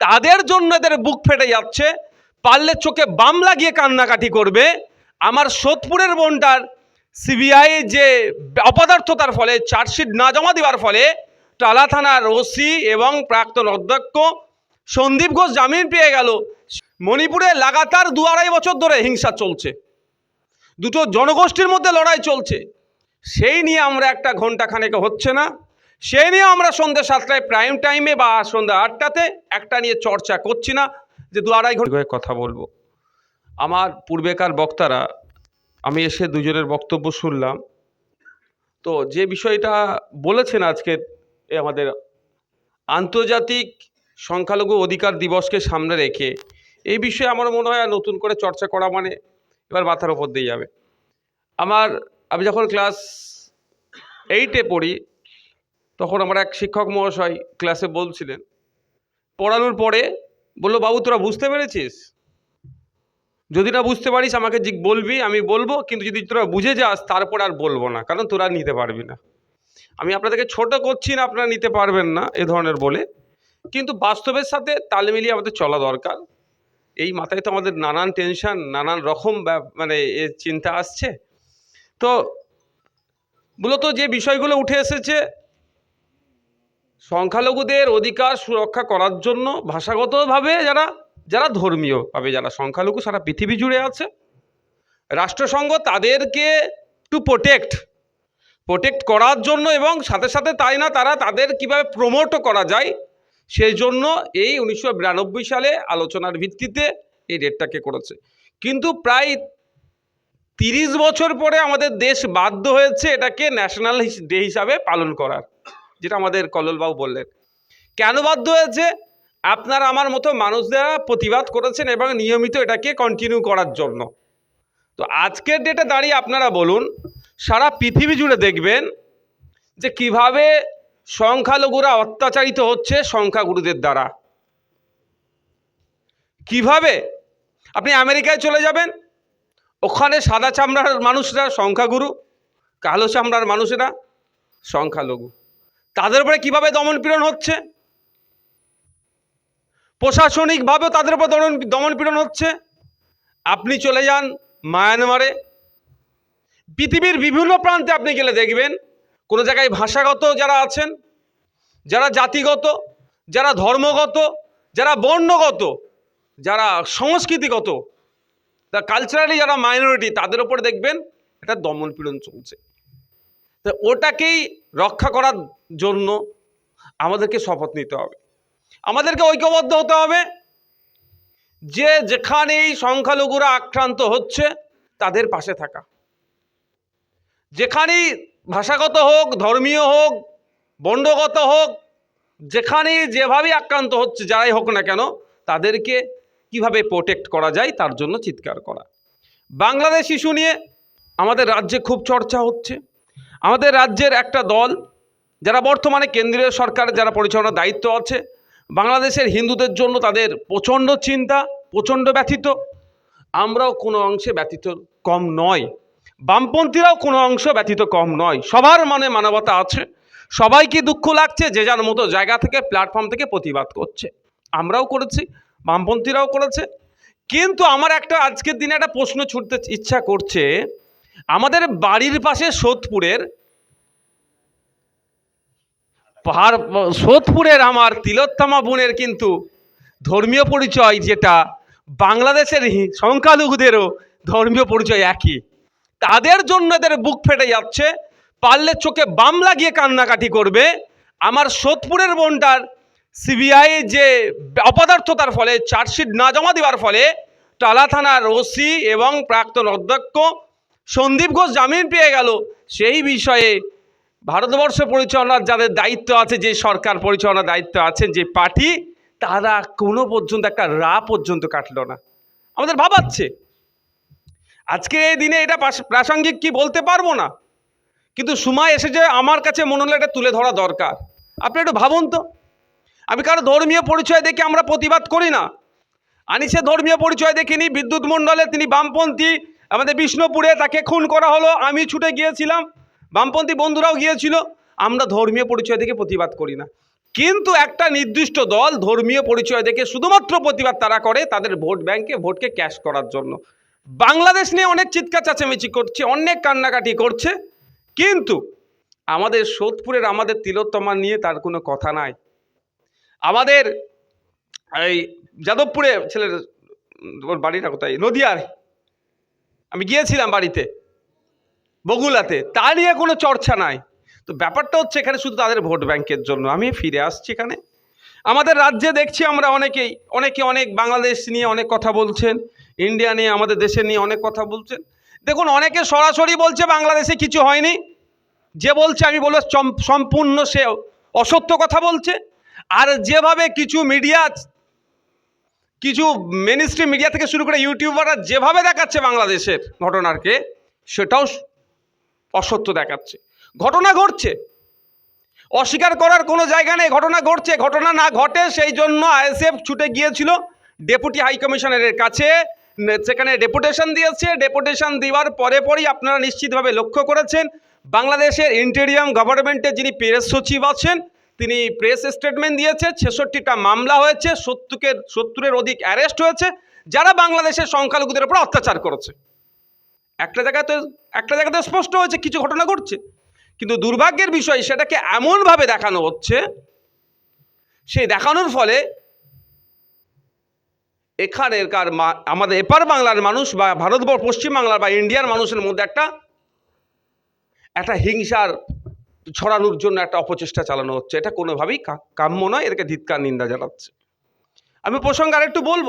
তাদের জন্য এদের বুক ফেটে যাচ্ছে, পারলে চোখে বাম লাগিয়ে কান্নাকাটি করবে। আমার সোদপুরের বোনটার সিবিআই যে অপদার্থতার ফলে, চার্জশিট না জমা দেওয়ার ফলে টালা থানার ওসি এবং প্রাক্তন অধ্যক্ষ সন্দীপ ঘোষ জামিন পেয়ে গেল। মণিপুরে লাগাতার দু আড়াই বছর ধরে হিংসা চলছে। দুটো জনগোষ্ঠীর মধ্যে লড়াই চলছে। সেই নিয়ে আমরা একটা ঘণ্টা খানেকে হচ্ছে না। সেই নিয়ে আমরা সন্ধ্যে সাতটায় প্রাইম টাইমে বা সন্ধ্যা আটটাতে একটা নিয়ে চর্চা করছি না, যে দু আড়াই ঘণ্টা কথা বলব। আমার পূর্বেকার বক্তারা, আমি এসে দুজনের বক্তব্য শুনলাম। তো যে বিষয়টা বলেছেন আজকের এ আমাদের আন্তর্জাতিক সংখ্যালঘু অধিকার দিবসকে সামনে রেখে এই বিষয়ে আমার মনে হয় নতুন করে চর্চা করা মানে এবার মাথার ওপর দিয়ে যাবে। আমার, আমি যখন ক্লাস এইটে পড়ি তখন আমার এক শিক্ষক মহাশয় ক্লাসে বলছিলেন, পড়ানোর পরে বলল, বাবু, তোরা বুঝতে পেরেছিস? যদি না বুঝতে পারিস, আমাকে জিগ, বলবি, আমি বলব, কিন্তু যদি তোরা বুঝে যাস, তারপর আর বলব না, কারণ তোরা নিতে পারবি না। আমি আপনাদেরকে ছোট করছি না, আপনারা নিতে পারবেন না, এ ধরনের বলে। কিন্তু বাস্তবের সাথে তাল মিলিয়ে আমাদের চলা দরকার। এই মাথায় তো আমাদের নানান টেনশন নানান রকম মানে চিন্তা আসছে। তো মূলত যে বিষয়গুলো উঠে এসেছে সংখ্যালঘুদের অধিকার সুরক্ষা করার জন্য ভাষাগতভাবে যারা যারা ধর্মীয়ভাবে যারা সংখ্যালঘু সারা পৃথিবী জুড়ে আছে, রাষ্ট্রসংঘ তাদেরকে টু প্রোটেক্ট প্রোটেক্ট করার জন্য এবং সাথে সাথে তাই না তারা তাদের কীভাবে প্রমোটও করা যায়, সেই জন্য এই উনিশশো বিরানব্বই সালে আলোচনার ভিত্তিতে এই ডেটটাকে করেছে। কিন্তু প্রায় তিরিশ বছর পরে আমাদের দেশ বাধ্য হয়েছে এটাকে ন্যাশনাল ডে হিসাবে পালন করার। যেটা আমাদের কল্লোলবাবু বললেন। কেন বাধ্য হয়েছে? আপনারা আমার মতো মানুষরা প্রতিবাদ করেছেন এবং নিয়মিত এটাকে কন্টিনিউ করার জন্য। তো আজকের ডেটে দাঁড়িয়ে আপনারা বলুন, সারা পৃথিবী জুড়ে দেখবেন যে কীভাবে সংখ্যালঘুরা অত্যাচারিত হচ্ছে সংখ্যাগুরুদের দ্বারা। কীভাবে? আপনি আমেরিকায় চলে যাবেন, ওখানে সাদা চামড়ার মানুষরা সংখ্যাগুরু, কালো চামড়ার মানুষেরা সংখ্যালঘু। তাদের উপরে কীভাবে দমন পীড়ন হচ্ছে? প্রশাসনিকভাবেও তাদের উপর দমন দমন পীড়ন হচ্ছে? আপনি চলে যান মায়ানমারে। পৃথিবীর বিভিন্ন প্রান্তে আপনি গেলে দেখবেন, কোনো জায়গায় ভাষাগত যারা আছেন, যারা জাতিগত, যারা ধর্মগত, যারা বর্ণগত, যারা সংস্কৃতিগত, তা কালচারালি যারা মাইনরিটি তাদের উপর দেখবেন এটা দমন পীড়ন চলছে। তা ওটাকেই রক্ষা করার জন্য আমাদেরকে শপথ নিতে হবে। আমাদেরকে ঐক্যবদ্ধ হতে হবে যে যেখানেই সংখ্যালঘুরা আক্রান্ত হচ্ছে তাদের পাশে থাকা। যেখানেই ভাষাগত হোক, ধর্মীয় হোক, বন্ডগত হোক, যেখানেই যেভাবেই আক্রান্ত হচ্ছে যারাই হোক না কেন, তাদেরকে কীভাবে প্রোটেক্ট করা যায় তার জন্য চিৎকার করা। বাংলাদেশ শিশু নিয়ে আমাদের রাজ্যে খুব চর্চা হচ্ছে। আমাদের রাজ্যের একটা দল, যারা বর্তমানে কেন্দ্রীয় সরকার যারা পরিচালনার দায়িত্ব আছে, বাংলাদেশের হিন্দুদের জন্য তাদের প্রচণ্ড চিন্তা, প্রচণ্ড ব্যথিত। আমরাও কোনো অংশে ব্যথিত কম নয়। বামপন্থীরাও কোনো অংশ ব্যথিত কম নয়। সবার মনে মানবতা আছে। সবাইকে দুঃখ লাগছে যে যার মতো জায়গা থেকে প্ল্যাটফর্ম থেকে প্রতিবাদ করছে। আমরাও করেছি, বামপন্থীরাও করেছে। কিন্তু আমার একটা আজকের দিনে একটা প্রশ্ন ছুটতে ইচ্ছা করছে আমাদের বাড়ির পাশে সোদপুরের, পাহাড়, সোদপুরের আমার তিলোত্তমা বোনের কিন্তু ধর্মীয় পরিচয় যেটা, বাংলাদেশের সংখ্যালঘুদেরও ধর্মীয় পরিচয় একই। তাদের জন্য এদের বুক ফেটে যাচ্ছে, পারলে চোখে বাম লাগিয়ে কান্নাকাটি করবে। আমার সোদপুরের বোনটার সিবিআই যে অপদার্থতার ফলে, চার্জশিট না জমা দেওয়ার ফলে, টালা থানার ওসি এবং প্রাক্তন অধ্যক্ষ সন্দীপ ঘোষ জামিন পেয়ে গেল। সেই বিষয়ে ভারতবর্ষ পরিচালনার যাদের দায়িত্ব আছে, যে সরকার পরিচালনার দায়িত্ব আছেন, যে পার্টি, তারা কোনো পর্যন্ত একটা রা পর্যন্ত কাটলো না। আমাদের ভাবাচ্ছে। আজকে এই দিনে এটা প্রাসঙ্গিক কি বলতে পারব না। কিন্তু সময় এসেছে আমার কাছে মনে হলো এটা তুলে ধরা দরকার। আপনি একটু ভাবুন তো। আমি কারও ধর্মীয় পরিচয় দেখে আমরা প্রতিবাদ করি না। আনিসের ধর্মীয় পরিচয় দেখিনি, বিদ্যুৎ মণ্ডলে তিনি বামপন্থী আমাদের বিষ্ণুপুরে তাকে খুন করা হলো। আমি ছুটে গিয়েছিলাম। বামপন্থী বন্ধুরাও গিয়েছিল। আমরা ধর্মীয় পরিচয় থেকে প্রতিবাদ করি না। কিন্তু একটা নির্দিষ্ট দল ধর্মীয় পরিচয় দেখে শুধুমাত্র প্রতিবাদ তারা করে তাদের ভোট ব্যাংকে ভোটকে ক্যাশ করার জন্য। বাংলাদেশ নিয়ে অনেক চিৎকার চেঁচামেচি করছে, অনেক কান্নাকাটি করছে। কিন্তু আমাদের সোদপুরের আমাদের তিলোত্তমা নিয়ে তার কোনো কথা নাই। আমাদের এই যাদবপুরে ছেলের বাড়িটা কোথায়? নদিয়ার। আমি গিয়েছিলাম বাড়িতে, বগুলাতে। তা নিয়ে কোনো চর্চা নাই। তো ব্যাপারটা হচ্ছে এখানে শুধু তাদের ভোট ব্যাংকের জন্য। আমি ফিরে আসছি এখানে। আমাদের রাজ্যে দেখছি আমরা অনেকেই, অনেকে অনেক বাংলাদেশ নিয়ে অনেক কথা বলছেন, ইন্ডিয়া নিয়ে, আমাদের দেশে নিয়ে অনেক কথা বলছেন। দেখুন, অনেকে সরাসরি বলছে বাংলাদেশে কিছু হয়নি। যে বলছে আমি বলব সম্পূর্ণ সে অসত্য কথা বলছে। আর যেভাবে কিছু মিডিয়া কিছু মেনস্ট্রিম মিডিয়া থেকে শুরু করে ইউটিউবাররা যেভাবে দেখাচ্ছে বাংলাদেশের ঘটনাকে, সেটাও অসত্য দেখাচ্ছে। ঘটনা ঘটছে। অস্বীকার করার কোনো জায়গা নেই, ঘটনা ঘটছে। ঘটনা না ঘটে সেই জন্য আইএসএফ ছুটে গিয়েছিল ডেপুটি হাই কমিশনারের কাছে। সেখানে ডেপুটেশন দিয়েছে। ডেপুটেশন দেওয়ার পরে পরেই আপনারা নিশ্চিতভাবে লক্ষ্য করেছেন, বাংলাদেশের ইন্টেরিয়াম গভর্নমেন্টের যিনি প্রেস সচিব আছেন তিনি প্রেস স্টেটমেন্ট দিয়েছে, ছেষট্টিটা মামলা হয়েছে সত্তরের সত্তরের অধিক অ্যারেস্ট হয়েছে, যারা বাংলাদেশের সংখ্যালঘুদের উপর অত্যাচার করেছে। একটা জায়গাতে একটা জায়গাতে স্পষ্ট হয়েছে, কিছু ঘটনা ঘটছে। কিন্তু দুর্ভাগ্যের বিষয়, সেটাকে এমনভাবে দেখানো হচ্ছে সেই দেখানোর ফলে এখানেরকার মা- আমাদের এপার বাংলার মানুষ বা ভারতবর্ষ, পশ্চিমবাংলার বা ইন্ডিয়ার মানুষের মধ্যে একটা একটা হিংসার ছড়ানোর জন্য একটা অপচেষ্টা চালানো হচ্ছে। এটা কোনোভাবেই কাম্য নয় এটাকে ধিৎকার, নিন্দা জানাচ্ছে। আমি প্রসঙ্গে আরেকটু বলব,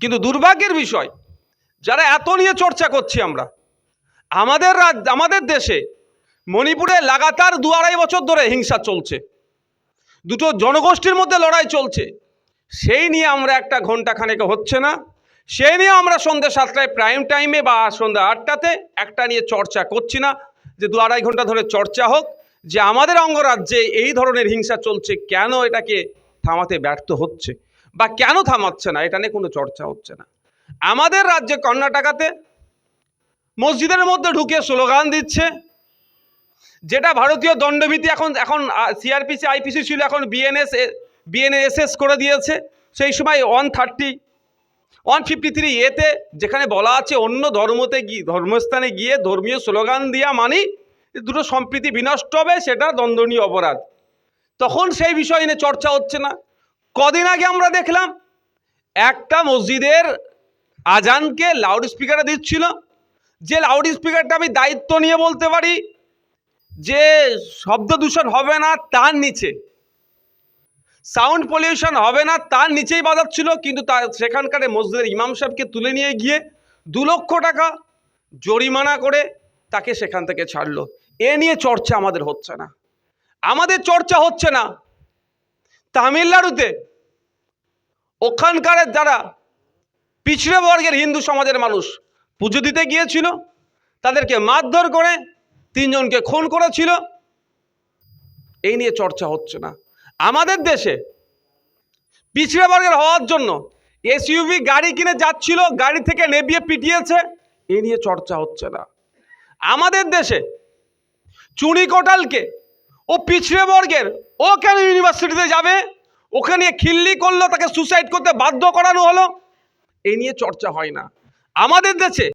কিন্তু দুর্ভাগ্যের বিষয়, যারা এত নিয়ে চর্চা করছি আমরা, আমাদের রাজ, আমাদের দেশে মণিপুরে লাগাতার দু আড়াই বছর ধরে হিংসা চলছে। দুটো জনগোষ্ঠীর মধ্যে লড়াই চলছে। সেই নিয়ে আমরা একটা ঘণ্টা খানেকে হচ্ছে না। সেই নিয়ে আমরা সন্ধ্যে সাতটায় প্রাইম টাইমে বা সন্ধ্যা আটটাতে একটা নিয়ে চর্চা করছি না। যে দু আড়াই ঘণ্টা ধরে চর্চা হোক, যে আমাদের অঙ্গরাজ্যে এই ধরনের হিংসা চলছে, কেন এটাকে থামাতে ব্যর্থ হচ্ছে? বা কেন থামাচ্ছে না? এটা নিয়ে কোনো চর্চা হচ্ছে না। আমাদের রাজ্যে কর্ণাটকাতে মসজিদের মধ্যে ঢুকে স্লোগান দিচ্ছে, যেটা ভারতীয় দণ্ডবিধি এখন এখন সিআরপিসি আইপিসি ছিল, এখন বিএনএস বিএনএসএস করে দিয়েছে। সেই সময় one thirty one fifty three এতে যেখানে বলা আছে অন্য ধর্মতে গিয়ে, ধর্মস্থানে গিয়ে ধর্মীয় স্লোগান দিয়া মানি দুটো সম্প্রীতি বিনষ্ট হবে, সেটা দ্বন্দ্বনীয় অপরাধ। তখন সেই বিষয় নিয়ে চর্চা হচ্ছে না। কদিন আগে আমরা দেখলাম, একটা মসজিদের আজানকে লাউড স্পিকারে দিচ্ছিল। যে লাউড স্পিকারটা আমি দায়িত্ব নিয়ে বলতে পারি, যে শব্দ দূষণ হবে না তার নিচে। সাউন্ড পলিউশন হবে না, তার নিচেই বাজাচ্ছিল কিন্তু তা সেখানকার মসজিদের ইমাম সাহেবকে তুলে নিয়ে গিয়ে দু লক্ষ টাকা জরিমানা করে তাকে সেখান থেকে ছাড়লো। এ নিয়ে চর্চা আমাদের হচ্ছে না। আমাদের চর্চা হচ্ছে না তামিলনাড়ুতে। ওখানকার যারা পিছড়ে বর্গের হিন্দু সমাজের মানুষ, পুজো দিতে গিয়েছিল, তাদেরকে মারধর করে তিনজনকে খুন করেছিল। এই নিয়ে চর্চা হচ্ছে না। আমাদের দেশে পিছড়ে বর্গের হওয়ার জন্য এসইউভি গাড়ি কিনে যাচ্ছিল, গাড়ি থেকে নেবিয়ে পিটিয়েছে এই নিয়ে চর্চা হচ্ছে না। আমাদের দেশে চুনি কোটালকে ও পিছড়ে বর্গের ও কেন ইউনিভার্সিটিতে যাবে? ওকে নিয়ে খিল্লি করল, তাকে সুসাইড করতে বাধ্য করানো হলো এই নিয়ে চর্চা হয় না। আমাদের দেশে